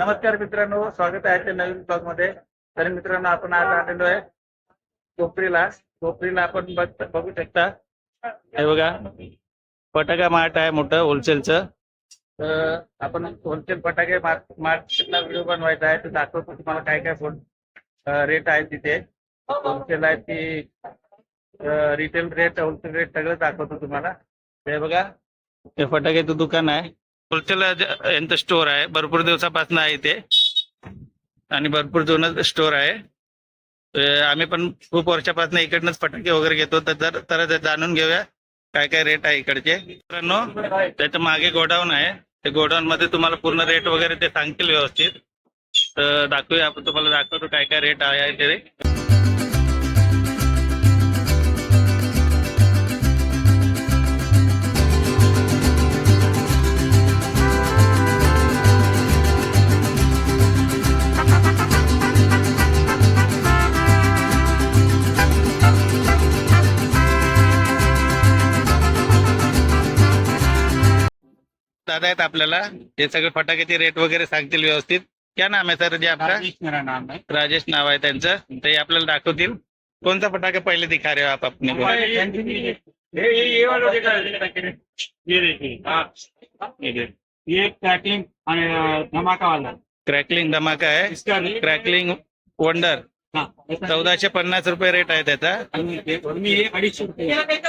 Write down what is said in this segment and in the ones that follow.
नमस्कार मित्रांनो स्वागत आहे आजच्या नवीन ब्लॉगमध्ये. तर मित्रांनो आपण आज आलेलो आहे कोपरीला. कोपरीला आपण बघ- बघू शकता. हे बघा फटाका मार्ट आहे मोठं होलसेलचं तर आपण होलसेल फटाके मार्ट मार्केटला व्हिडिओ बनवायचा आहे. तर दाखवतो तुम्हाला काय काय फोन रेट आहे तिथे. होलसेल आहे ती रिटेल रेट होलसेल रेट सगळं दाखवतो तुम्हाला. हे बघा हे फटाक्याचं दुकान आहे. होलसेल यांचं स्टोर आहे. भरपूर दिवसापासून आहे इथे. आणि भरपूर जुनं स्टोर आहे. आम्ही पण खूप वर्षापासून इकडनंच फटाके वगैरे घेतो. तर जर तर ते जाणून घेऊया काय काय रेट आहे इकडचे. मित्रांनो त्याच्यामागे गोडाऊन आहे. ते गोडाऊन मध्ये तुम्हाला पूर्ण रेट वगैरे ते सांगतील व्यवस्थित. तर दाखवूया आपण तुम्हाला दाखवतो काय काय रेट आहे ते दादा आहेत आपल्याला. हे सगळे फटाक्याचे रेट वगैरे सांगतील व्यवस्थित. क्या नाम आहे सर जे आपका राजेश मेरा नाम है. राजेश नाव आहे त्यांचं. ते आपल्याला दाखवतील. कोणता फटाका पहिले दिखा रहे हो आप अपने को ये ये ये ये वाला देखा है? ये देखिए हाँ, ये देखिए. ये क्रैकिंग आणि अं, धमाका वाला. क्रॅकलिंग धमाका आहे. इसका रेट क्रॅकलिंग वंडर चौदाशे पन्नास रुपये रेट आहे त्याचा.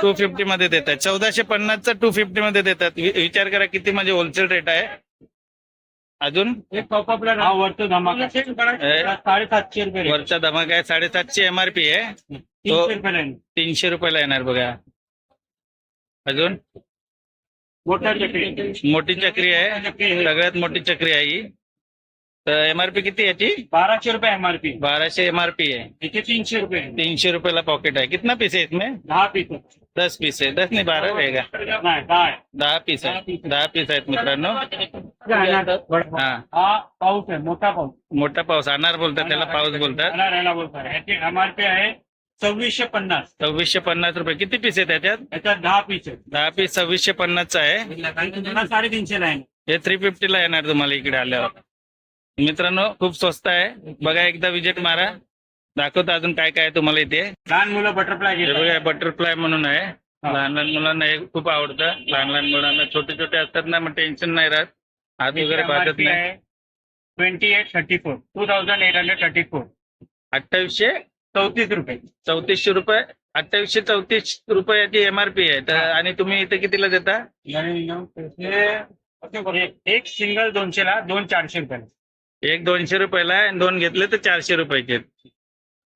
टू फिफ्टी मध्ये देतात. चौदाशे पन्नासचा टू फिफ्टी मध्ये देतात. विचार करा किती म्हणजे होलसेल रेट आहे. अजून? वरचा धमाका. साडेसातशे रुपये. वरचा धमाका आहे. साडेसातशे एमआरपी आहे. लाईन तीनशे रुपयाला येणार बघा. अजून? मोठी चक्री आहे. सगळ्यात मोठी चक्री आहे ही. तर एमआरपी किती आहे याची बाराशे रुपये एमआरपी बाराशे एमआरपी आहे. याचे तीनशे रुपये. तीनशे रुपयाला पॉकेट आहे. कितना पीस है इसमें? दहा पीस दस पीस है दस नहीं बारह रहेगा नाही दहा आहे. दहा पीस आहे. दहा पीस आहेत मित्रांनो. हा. हा पाऊस आहे मोठा पाऊस. मोठा पाऊस. आणणार बोलतात त्याला पाऊस बोलतात. येणार याला बोलतात. याची एमआरपी आहे सव्वीसशे पन्नास. सव्वीसशे पन्नास रुपये. किती पीस आहे त्याच्यात याच्यात दहा पीस आहे दहा पीस सव्वीसशे पन्नासचा आहे. आणि तुम्हाला साडेतीनशे हे थ्री फिफ्टीला येणार तुम्हाला इकडे आल्यावर. मित्रांनो खूप स्वस्त आहे. बघा एकदा विजिट मारा. दाखवतो अजून काय काय तुम्हाला इथे. लहान मुलं बटरफ्लाय बघा बटरफ्लाय म्हणून आहे. लहान लहान मुलांना हे खूप आवडतं. लहान लहान मुलांना छोटे छोटे असतात ना मग टेन्शन नाही राहत. हात वगैरे भाजत नाही. Twenty eight thirty four two thousand eight hundred thirty four अठ्ठावीसशे? चौतीस रुपये. चौतीसशे रुपये? अठ्ठावीसशे चौतीस रुपयाची एमआरपी आहे. तर आणि तुम्ही इथे कितीला देता? एक सिंगल दोनशेला दोन चारशे रुपये एक दोनशे रुपयाला आहे आणि दोन घेतले तर चारशे रुपयाचे.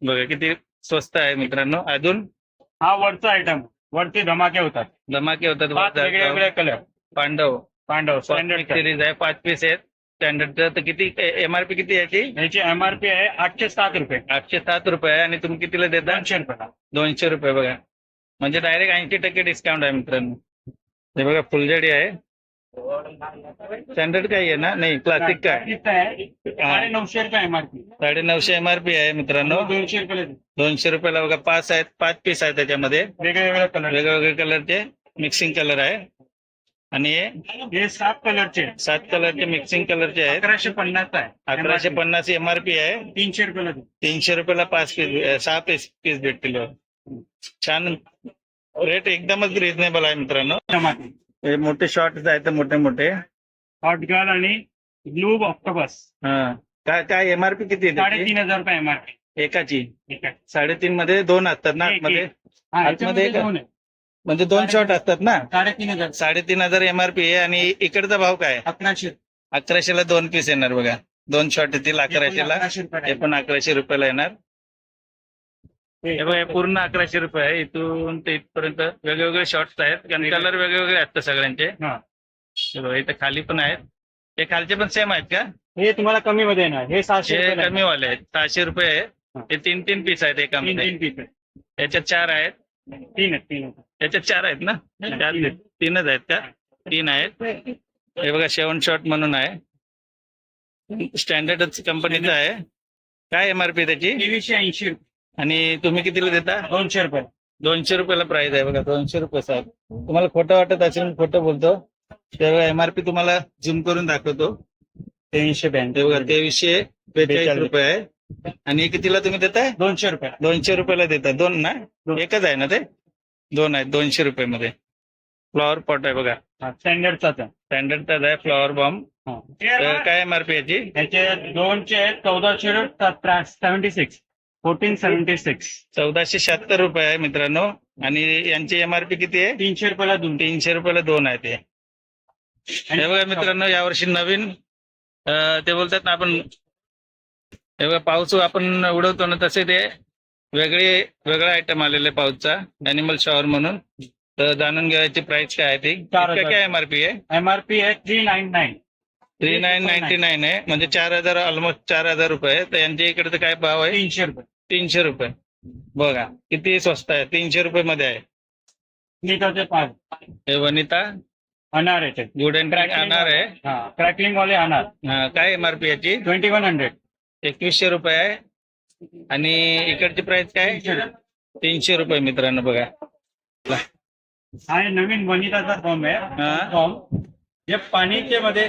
बघा किती स्वस्त आहे मित्रांनो. अजून? हा वरचा आयटम वरती धमाके होतात. धमाके होतात पाच वेगळे वेगळे colour Pandav. Pandav standard series आहे पाच पीस आहेत. स्टँडर्डचं तर किती एमआरपी किती आहे याची? याची एमआरपी आहे आठशे सात रुपये. आठशे सात रुपये आहे आणि तुम्ही कितीला देता? दोनशे रुपये. दोनशे रुपये बघा. म्हणजे डायरेक्ट ऐंशी टक्के डिस्काउंट आहे मित्रांनो. हे बघा फुलझडी आहे. स्टँडर्ड काय आहे ना? नाही क्लासिक काय? साडे नऊशे रुपये एमआरपी साडे नऊशे एमआरपी आहे मित्रांनो. दोनशे रुपये. दोनशे रुपयाला बघा पाच आहेत पाच पीस आहेत त्याच्यामध्ये. वेगळे वेगळे कलर वेगवेगळे कलरचे मिक्सिंग कलर आहे. आणि हे? सात कलरचे सात कलरचे मिक्सिंग कलरचे आहेत. अकराशे पन्नास आहे. अकराशे. पन्नास एमआरपी आहे. तीनशे रुपये देतो. तीनशे रुपयाला पाच पीस सहा पीस पीस भेटतील छान. रेट एकदमच रिझनेबल आहे मित्रांनो. हे मोठे शॉर्ट आहेत मोठे मोठे. हॉट गर्ल आणि ब्लू ऑक्टोबस हा. काय काय एमआरपी किती आहे त्याची? साडेतीन हजार रुपये एमआरपी एकाची. साडेतीन मध्ये दोन असतात ना आतमध्ये? आतमध्ये म्हणजे दोन शॉर्ट असतात ना? साडेतीन हजार. साडेतीन हजार एमआरपी आहे आणि इकडचा भाव काय? अकराशे. अकराशेला दोन पीस येणार बघा. दोन शॉर्ट येतील अकराशेला. अकराशे हे रुपये पण अकराशे रुपयाला येणार. हे बघा हे पूर्ण अकराशे रुपये आहे. इथून ते इथपर्यंत वेगवेगळे शॉर्ट्स आहेत. आणि कलर वेगवेगळे असतात सगळ्यांचे. हा. हे बघा इथे खाली पण आहेत. हे खालचे पण सेम आहेत का? हे तुम्हाला कमी मध्ये येणार. हे सहाशे हे. कमी वाले आहेत. सहाशे रुपये आहे हे. तीन तीन पीस आहेत तीन पीस आहे याच्यात चार आहेत. तीन आहेत तीन आहेत. याच्यात चार आहेत ना? चार तीनच आहेत का? तीन आहेत. हे. बघा शेवण शॉर्ट म्हणून आहे. स्टँडर्ड कंपनीचं आहे. काय एमआरपी त्याची? तेवीसशे ऐंशी रुपये. आणि तुम्ही कितीला देता? दोनशे रुपये. दोनशे रुपयाला प्राइस आहे बघा दोनशे रुपये साहेब. तुम्हाला खोटं वाटत असेल मी खोटं बोलतो. तेव्हा एमआरपी तुम्हाला झूम करून दाखवतो. तीनशे हे बघा तेवीसशे बेचाळीस. रुपये आहे. आणि कितीला तुम्ही देताय? दोनशे रुपये. दोनशे रुपयाला देताय. दोन ना. एकच आहे ना ते? दोन आहेत दोनशे रुपये मध्ये फ्लॉवर पॉट आहे बघा. स्टँडर्डचाच आहे स्टँडर्डचाच आहे फ्लॉवर बॉम्ब. काय एमआरपी याची? याचे दोनचे आहेत चौदाशे seventy six fourteen seventy six चौदाशे शहात्तर रुपये आहे मित्रांनो. आणि यांची एमआरपी किती आहे? तीनशे रुपयाला दोन. तीनशे रुपयाला दोन आहे ते. हे बघा मित्रांनो यावर्षी नवीन ते बोलतात ना आपण हे बघा पाऊस आपण उडवतो ना तसे ते वेगळे वेगळा आयटम आलेले पाऊसचा अॅनिमल शॉवर म्हणून. तर जाणून घ्यायची प्राइस काय आहे ती. काय एमआरपी आहे एमआरपी आहे? Three nine nine three nine ninety nine आहे. म्हणजे चार हजार ऑलमोस्ट चार हजार रुपये तर यांच्या इकडे काय भाव आहे? तीनशे रुपये. तीनशे रुपये. बघा किती स्वस्त आहे. तीनशे रुपये मध्ये आहे. लिटरचे पाच हे वनिता. अनार याचे गुड अँड अनार आहे. हा क्रॅकलिंग वाले अनार. हा, काय एमआरपी याची? Twenty one hundred. एकवीसशे रुपये आहे. आणि इकडची प्राइस काय? तीनशे रुपये मित्रांनो बघा. हा हे नवीन वनिताचा फॉर्म आहे. हा. फॉर्म. जे पाणीचे मध्ये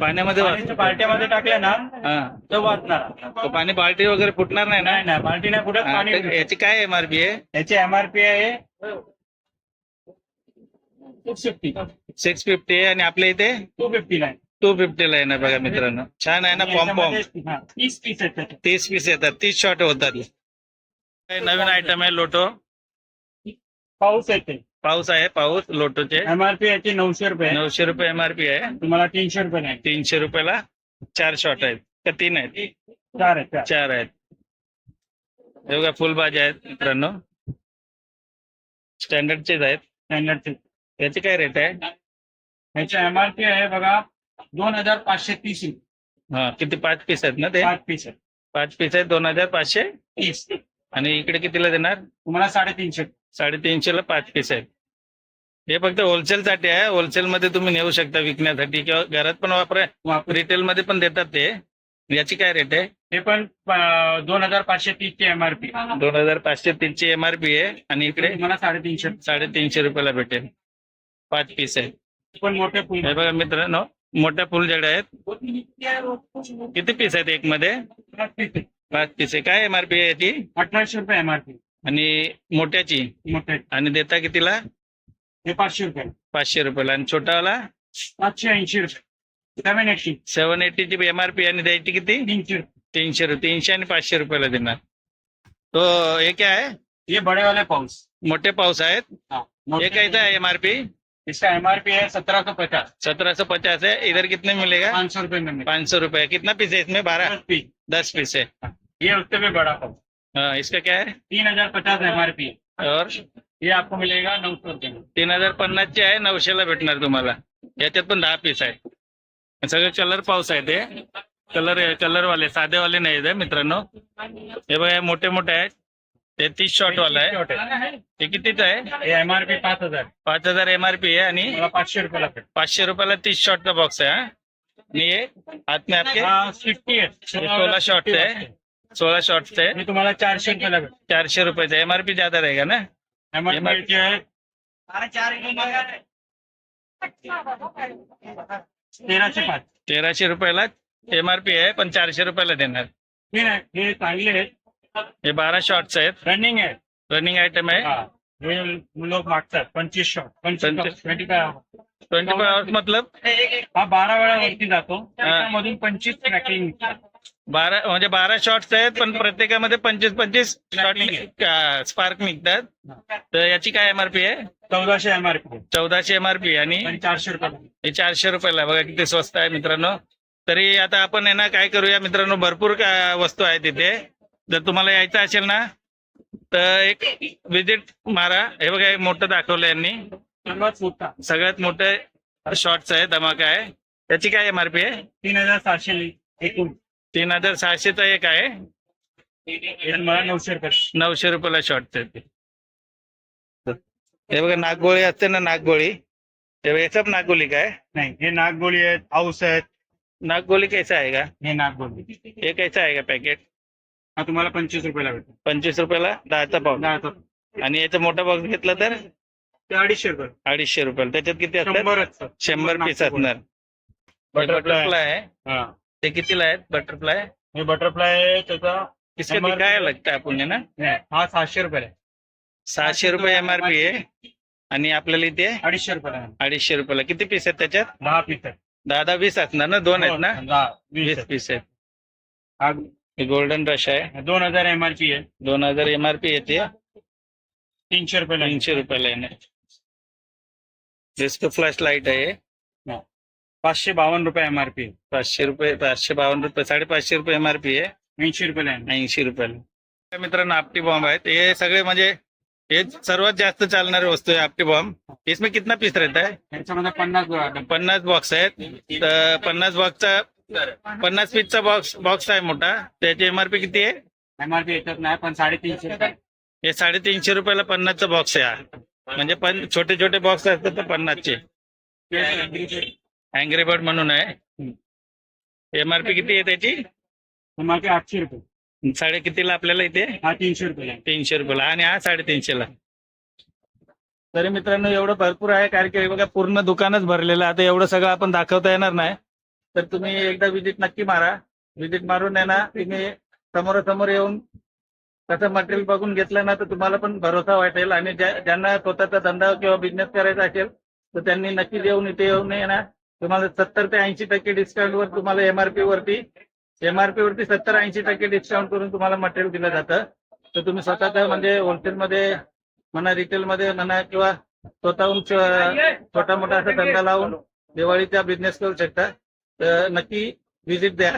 पाण्यामध्ये बाल्ट्यामध्ये टाकले ना हा. तर वाचणार. तो पाणी बाल्टी वगैरे फुटणार नाही ना? नाही नाही बाल्टी नाही फुटत हा, पाणी तर याची काय एमआरपी आहे? याची एमआरपी आहे सिक्स फिफ्टी सिक्स फिफ्टी आहे आणि आपल्या इथे? टू फिफ्टी नाईन टू फिफ्टीला आहे ना बघा मित्रांनो. छान आहे ना पॉम पॉम तीस पीस आहेत त्याचे. तीस पीस येतात तीस शॉट होतात. हे नवीन आयटम आहे लोटो. पाऊस येते पाऊस आहे पाऊस लोटोचे. एमआरपी याची नऊशे रुपये आहे. नऊशे रुपये एमआरपी आहे. तुम्हाला तीनशे रुपये नाही. तीनशे रुपयाला चार शॉट आहेत. का तीन आहेत? चार आहेत चार. चार आहेत. हे बघा फुलभाज्या आहेत मित्रांनो. स्टँडर्डचेच आहेत. स्टँडर्डचे याचे काय रेट आहे? याची एमआरपी आहे बघा दोन हजार पाचशे तीस रुपये. हा किती पाच पीस आहेत ना ते? पाच पीस आहे पाच पीस आहेत दोन हजार पाचशे तीस. आणि इकडे कितीला देणार? तुम्हाला साडेतीनशे साडेतीनशे. ला पाच पीस आहेत. हे फक्त होलसेल साठी आहे. होलसेल मध्ये तुम्ही नेऊ शकता विकण्यासाठी किंवा घरात पण वापरा वापर. रिटेल मध्ये पण देतात ते. याची काय रेट आहे? हे पण दोन हजार पाचशे तीस ची एमआरपी दोन हजार पाचशे तीनची एमआरपी आहे. आणि इकडे तुम्हाला साडेतीनशे. साडेतीनशे रुपयाला भेटेल. पाच पीस आहे पण मोठे फुल. हे बघा मित्रांनो मोठ्या फुलझड्या आहेत. किती पीस आहेत एक मध्ये? पाच पीस आहे. पाच पीस आहे. काय एमआरपी आहे याची? अठराशे रुपये एमआरपी आणि मोठ्याची? मोठे आणि देता कितीला? हे पाचशे रुपये. पाचशे रुपयाला. आणि छोटावाला? पाचशे ऐंशी रुपये. सेवन एटी सेवन एटीची एमआरपी आणि द्यायची किती? तीनशे रुपये. तीनशे रुपये. तीनशे आणि पाचशे रुपयाला देणार. तो हे काय आहे? ये बड़े वाले पाउस मोठे पाऊस आहेत. हाँ. ये कैसा है एमआरपी इसका एमआरपी है सत्रह सौ पचास सत्रह सौ पचास. है इधर कितने मिलेगा? पाँच सौ रुपए में मिलेगा। पाँच सौ रुपए कितना पीस है इसमें? बारह? दस पीस दस पीस है. ये उससे भी बड़ा पाउस हाँ, इसका क्या है? तीन हज़ार पचास एमआरपी है और? ये आपको मिलेगा नौ सौ रुपये तीन हज़ार पन्नासचे आहे नऊशेला भेटणार तुम्हाला. याच्यात पण दहा पीस आहे सगळे कलर पाऊस आहे ते कलर कलरवाले साधेवाले नाही मित्रांनो. हे बघा हे मोठे मोठे आहेत. ते तीस शॉट वाला आहे. ते कितीच आहे? ये एमआरपी पाच हज़ार. पाच हज़ार एमआरपी आहे आणि मला पाचशे रुपयाला भेटेल. पाचशे रुपयाला तीस शॉटचा बॉक्स आहे हा. आणि हे हात में आपके हा सोळा शॉट्स आहे. सोळा शॉट्स आहे मी तुम्हाला चारशे रुपयाला भेटेल चारशे रुपयाचा. एमआरपी ज़्यादा रहेगा ना? एमआरपी आहे. तेराशे पाच. तेराशे रुपयाला एमआरपी आहे पण चारशे रुपयाला देणार. हे हे चांगले आहेत. हे बारा शॉट्स आहेत. रनिंग आहे. रनिंग आयटम आहे. हा. हे लोक मागतात. पंचवीस शॉट पंचवीस. Twenty five twenty four hours मतलब? हा बारा वेळा वरती जातो. त्यामधून पंचवीस ट्रॅकिंग बारा म्हणजे बारा शॉट्स आहेत पण प्रत्येकामध्ये पंचवीस पंचवीस शॉट स्पार्क निघतात. तर याची काय एमआरपी आहे? चौदाशे एमआरपी चौदाशे एमआरपी आणि आणि चारशे रुपये चारशे रुपयाला. बघा किती स्वस्त आहे मित्रांनो. तरी आता आपण आहे ना काय करूया मित्रांनो भरपूर का- वस्तू आहेत तिथे जर तुम्हाला यायचं असेल ना तर एक विजिट मारा. हे बघा हे मोठं दाखवलं यांनी. सर्वात मोठा. सगळ्यात मोठं शॉर्ट्स आहे धमाका आहे. त्याची काय एमआरपी आहे? तीन हजार सातशे एकूण तीन हजार सहाशेचा एक आहे. नऊशे रुपये. नऊशे रुपयाला शॉर्ट ते हे बघा नागगोळी असते ना नागगोळी बघा, याचा पण नागगोळी काय? नाही हे नागगोळी आहेत हाऊस आहेत. नागगोळी कैसा आहे का? हे नागगोळी हे कैसा आहे का पॅकेट हा तुम्हाला पंचवीस रुपयाला भेटेल. पंचवीस रुपयाला? दहाचा पाव. दहाचा आणि याचा मोठा बॉक्स घेतला तर? ते अडीचशे रुपये. अडीचशे रुपयाला. त्याच्यात किती असतात. शंभर पीस. असणार. बटरफ्लाय. आहे. ते कितीला आहेत? बटरफ्लाय हे बटरफ्लाय त्याचा इसका शंभर दिखाया. लगता है पुणे ना? हा सहाशे रुपये. आहे सहाशे रुपये एमआरपी आहे. आणि आपल्याला इथे अडीचशे रुपये. अडीचशे रुपयाला. किती पीस आहेत त्याच्यात? दहा पीस आहे दहा दहा वीस असणार ना दोन आहेत ना? दहा वीस. पीस आहेत. हा हे गोल्डन रश आहे. दोन हजार एम आर पी आहे. दोन हजार एमआरपी येते तीनशे रुपयाला. तीनशे रुपयाला येणे डिस्को फ्लॅश लाइट आहे. पाचशे बावन्न रुपये एम आर पी पाचशे रुपये पाचशे बावन्न रुपये साडेपाचशे रुपये एमआरपी आहे. ऐंशी रुपयाला आहे. ऐंशी रुपयाला काय मित्रांनो आपटी बॉम्ब आहेत. हे सगळे म्हणजे हे सर्वात जास्त चालणारी वस्तू आहे आपटी बॉम्ब इसमें कितना पीस रहता है? पन्नास. पन्नास बॉक्स आहेत. तर पन्नास बॉक्सचा पन्नास पीसचा बॉक्स बॉक्स आहे मोठा. त्याची एमआरपी किती आहे? एम आर पी याच्यात नाही पण साडेतीनशे रुपये. हे साडेतीनशे रुपयाला पन्नासचा बॉक्स आहे म्हणजे पण छोटे छोटे बॉक्स असतात तर पन्नासचे. अँग्री बर्ड म्हणून आहे. एमआरपी किती आहे त्याची? एम आर पी आठशे रुपये. साडे कितीला आपल्याला इथे? हा तीनशे रुपयाला. आहे. तीनशे रुपयाला. आणि हा साडेतीनशेला तरी मित्रांनो एवढं भरपूर आहे कारण की हे बघा पूर्ण दुकानच भरलेलं आहे. आता एवढं सगळं आपण दाखवता येणार नाही. तर तुम्ही एकदा विजिट नक्की मारा. विजिट मारून आहे ना तुम्ही समोरासमोर येऊन कसं मटेरियल बघून घेतलं ना तर तुम्हाला पण भरोसा वाटेल. आणि ज्या- ज्यांना स्वतःचा धंदा किंवा बिझनेस करायचा असेल तर त्यांनी नक्कीच येऊन इथे येऊन आहे ना तुम्हाला सत्तर ते ऐंशी टक्के डिस्काउंट वर तुम्हाला एमआरपी वरती एमआरपी वरती सत्तर ऐंशी टक्के डिस्काउंट करून तुम्हाला मटेरियल दिलं जातं. तर तुम्ही स्वतःचा म्हणजे होलसेलमध्ये म्हणा रिटेलमध्ये म्हणा किंवा स्वतःहून छोटा मोठा असा धंदा लावून दिवाळीचा बिझनेस करू शकता. तर नक्की व्हिजिट द्या.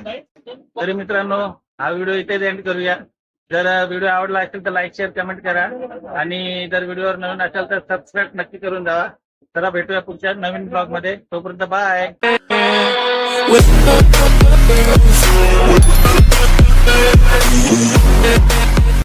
तरी मित्रांनो हा व्हिडिओ इथेच एंड करूया. जर व्हिडिओ आवडला असेल तर लाईक शेअर कमेंट करा. आणि जर व्हिडिओवर नवीन असेल तर सबस्क्राईब नक्की करून जावा चला भेटूया पुढच्या नवीन ब्लॉगमध्ये. तोपर्यंत बाय